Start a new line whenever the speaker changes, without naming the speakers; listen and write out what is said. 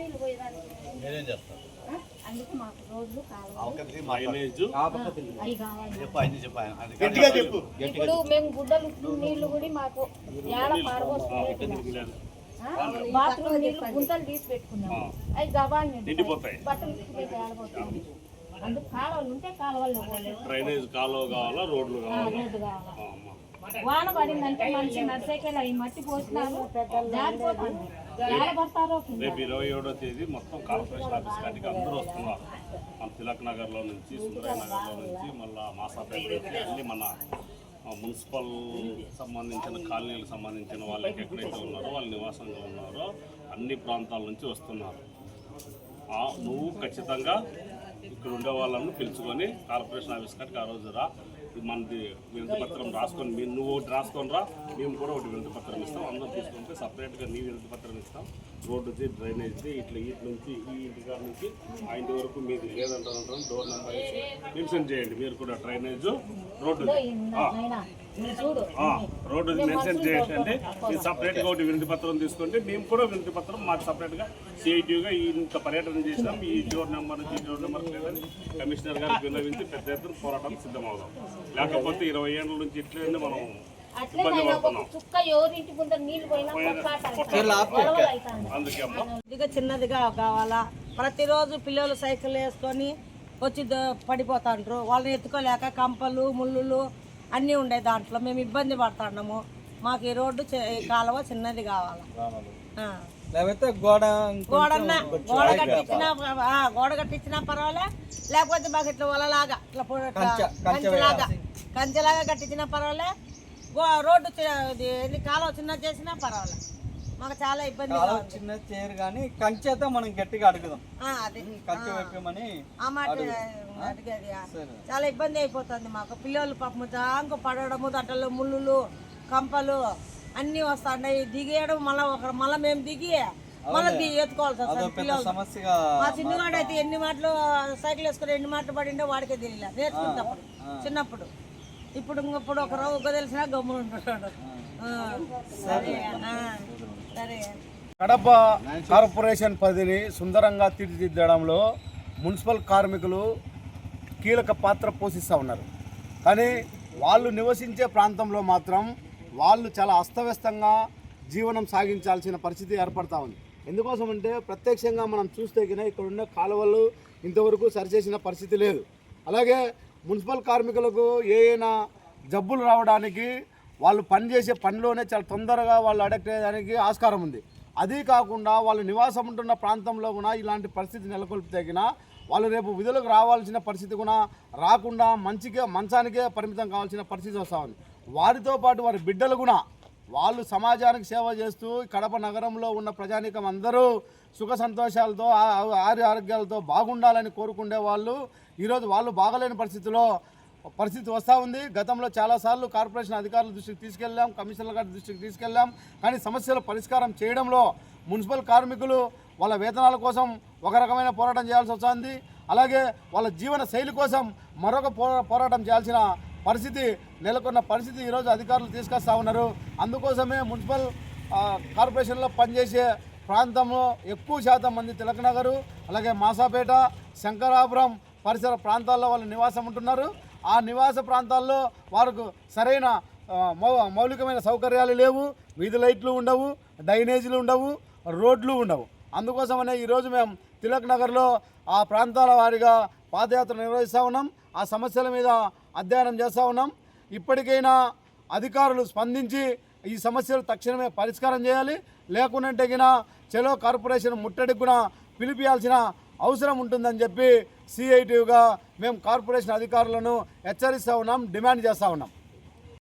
నీళ్ళు పోయేదానికి? అందుకు మాకు కావాలి. ఇప్పుడు మేము గుడ్డలు నీళ్ళు కూడా మాకు ఏడ బాత్రూమ్ నీళ్ళు గుంతలు తీసి పెట్టుకున్నాం అవి. బట్టలు అందుకు కాలువలు ఉంటే కాలువల్లో పోలేదు.
డ్రైనేజ్ కాలువ కావాలా రోడ్లు కావాలా?
రోడ్డు కావాలి. వాన పడిందంటే మంచి నర్సైకిల్ ఈ మట్టి పోసినారు. జారిపోతుంది. ఏడ
రేపు ఇరవై ఏడో తేదీ మొత్తం కార్పొరేషన్ ఆఫీస్ కాడికి అందరూ వస్తున్నారు. మన తిలక్ నగర్లో నుంచి సుందరయ్య నగర్లో నుంచి మళ్ళీ మాసాపేట నుంచి అన్ని మన మున్సిపల్ సంబంధించిన కాలనీలకు సంబంధించిన వాళ్ళకి ఎక్కడైతే ఉన్నారో వాళ్ళు నివాసంగా ఉన్నారో అన్ని ప్రాంతాల నుంచి వస్తున్నారు. నువ్వు ఖచ్చితంగా ఇక్కడ ఉండే వాళ్ళను పిలుచుకొని కార్పొరేషన్ ఆఫీస్ కాడికి ఆ రోజు రా. మనది వినతి పత్రం రాసుకొని మీ నువ్వు ఒకటి రాసుకొని రా మేము కూడా ఒకటి వినతి పత్రం ఇస్తాం అందరూ తీసుకుంటే సపరేట్గా నీ వినతి పత్రం ఇస్తాం. రోడ్డుది డ్రైనేజ్ది ఇట్లా ఇటు నుంచి ఈ ఇంటి కాడ నుంచి ఆ ఇంటి వరకు మీది లేదంటారు డోర్ నెంబర్ వేసి మెన్షన్ చేయండి మీరు కూడా డ్రైనేజ్ రోడ్డు రోడ్డు మెన్షన్ చేయండి. మీరు సపరేట్గా ఒకటి వినతి పత్రం తీసుకుంటే మేము కూడా వినతి పత్రం మాకు సపరేట్గా సిఐటిగా ఇంత పర్యటన చేసినాం ఈ డోర్ నెంబర్ నుంచి ఈ డోర్ నెంబర్ లేదని కమిషనర్ గారికి విన్నవించి పెద్ద ఎత్తున పోరాటం సిద్ధమవుదాం. లేకపోతే ఇరవై ఏళ్ళ నుంచి ఇట్లనే మనం
కొద్దిగా చిన్నదిగా కావాలా? ప్రతిరోజు పిల్లలు సైకిల్ వేసుకొని వచ్చి పడిపోతాండ్రు. వాళ్ళని ఎత్తుకోలేక కంపలు ముళ్ళులు అన్నీ ఉండే దాంట్లో మేము ఇబ్బంది పడుతున్నాము. మాకు ఈ రోడ్డు కాలువ చిన్నది కావాలా.
గోడ
గోడన్న గోడ కట్టించినా గోడ కట్టించినా పర్వాలే. లేకపోతే మాకు ఇట్లా వలలాగా ఇట్లా కంచెలాగా కంచెలాగా కట్టించినా పర్వాలే. గో రోడ్డు కాలువ చిన్న చేసినా పర్వాలే. మాకు చాలా ఇబ్బందిగా ఉంది.
చిన్న చేయరు కానీ కంచెతో మనం గట్టిగా అడుగుదాం. కంచె
ఆ. మాట అడిగేది. చాలా ఇబ్బంది అయిపోతుంది మాకు. పిల్లలు పాపం జాంకు పడడము దట్టలు ముళ్ళులు కంపలు అన్నీ వస్తాయి దిగేయడం మళ్ళీ ఒక మళ్ళీ మేము దిగి మళ్ళీ ఎత్తుకోవాల్సి వస్తుంది పిల్లలు మా చిన్నవాడు అయితే ఎన్ని మాటలు సైకిల్ వేసుకుని ఎన్ని మాటలు పడిండో వాడికే తెలియలే. నేర్చుకున్నప్పుడు చిన్నప్పుడు. ఇప్పుడు ఇప్పుడు ఒక రోజు తెలిసినా గమ్మున ఉంటున్నాడు.
కడప కార్పొరేషన్ పరిధిని సుందరంగా తీర్చిదిద్దడంలో మున్సిపల్ కార్మికులు కీలక పాత్ర పోషిస్తూ ఉన్నారు. కానీ వాళ్ళు నివసించే ప్రాంతంలో మాత్రం వాళ్ళు చాలా అస్తవ్యస్తంగా జీవనం సాగించాల్సిన పరిస్థితి ఏర్పడతా ఉంది. ఎందుకోసం అంటే ప్రత్యక్షంగా మనం చూస్తే కనుక ఇక్కడ ఉన్న కాలువలు ఇంతవరకు సరిచేసిన పరిస్థితి లేదు. అలాగే మున్సిపల్ కార్మికులకు ఏ జబ్బులు రావడానికి వాళ్ళు పనిచేసే పనిలోనే చాలా తొందరగా వాళ్ళు అడక్ట్ అయ్యేదానికి ఆస్కారం ఉంది. అదీ కాకుండా వాళ్ళు నివాసం ఉంటున్న ప్రాంతంలో కూడా ఇలాంటి పరిస్థితి నెలకొల్పితేగిన వాళ్ళు రేపు విధులకు రావాల్సిన పరిస్థితి కూడా రాకుండా మంచిగా మంచానికే పరిమితం కావాల్సిన పరిస్థితి వస్తూ ఉంది. వారితో పాటు వారి బిడ్డలు కూడా వాళ్ళు సమాజానికి సేవ చేస్తూ కడప నగరంలో ఉన్న ప్రజానీకం అందరూ సుఖ సంతోషాలతో ఆ- ఆరోగ్యాలతో బాగుండాలని కోరుకునే వాళ్ళు ఈరోజు వాళ్ళు బాగలేని పరిస్థితిలో పరిస్థితి వస్తూ ఉంది. గతంలో చాలాసార్లు కార్పొరేషన్ అధికారుల దృష్టికి తీసుకెళ్ళాం కమిషనర్ గారి దృష్టికి తీసుకెళ్ళాం. కానీ సమస్యల పరిష్కారం చేయడంలో మున్సిపల్ కార్మికులు వాళ్ళ వేతనాల కోసం ఒక రకమైన పోరాటం చేయాల్సి వస్తుంది. అలాగే వాళ్ళ జీవన శైలి కోసం మరొక పోరాటం చేయాల్సిన పరిస్థితి నెలకొన్న పరిస్థితి ఈరోజు అధికారులు తీసుకొస్తా ఉన్నారు. అందుకోసమే మున్సిపల్ కార్పొరేషన్లో పనిచేసే ప్రాంతంలో ఎక్కువ శాతం మంది తిలక్ నగరు అలాగే మాసాపేట శంకరాపురం పరిసర ప్రాంతాల్లో వాళ్ళు నివాసం ఉంటున్నారు. ఆ నివాస ప్రాంతాల్లో వారికి సరైన మౌ- మౌలికమైన సౌకర్యాలు లేవు వీధి లైట్లు ఉండవు డ్రైనేజీలు ఉండవు రోడ్లు ఉండవు. అందుకోసమనే ఈరోజు మేము తిలక్ నగర్లో ఆ ప్రాంతాల వారిగా పాదయాత్ర నిర్వహిస్తూ ఉన్నాం. ఆ సమస్యల మీద అధ్యయనం చేస్తూ ఉన్నాం. ఇప్పటికైనా అధికారులు స్పందించి ఈ సమస్యలు తక్షణమే పరిష్కారం చేయాలి. లేకుంటే గిన చెలో కార్పొరేషన్ ముట్టడికి కూడా పిలిపియాల్సిన అవసరం ఉంటుందని చెప్పి సిఐటిగా మేము కార్పొరేషన్ అధికారులను హెచ్చరిస్తూ ఉన్నాం డిమాండ్ చేస్తూ ఉన్నాం.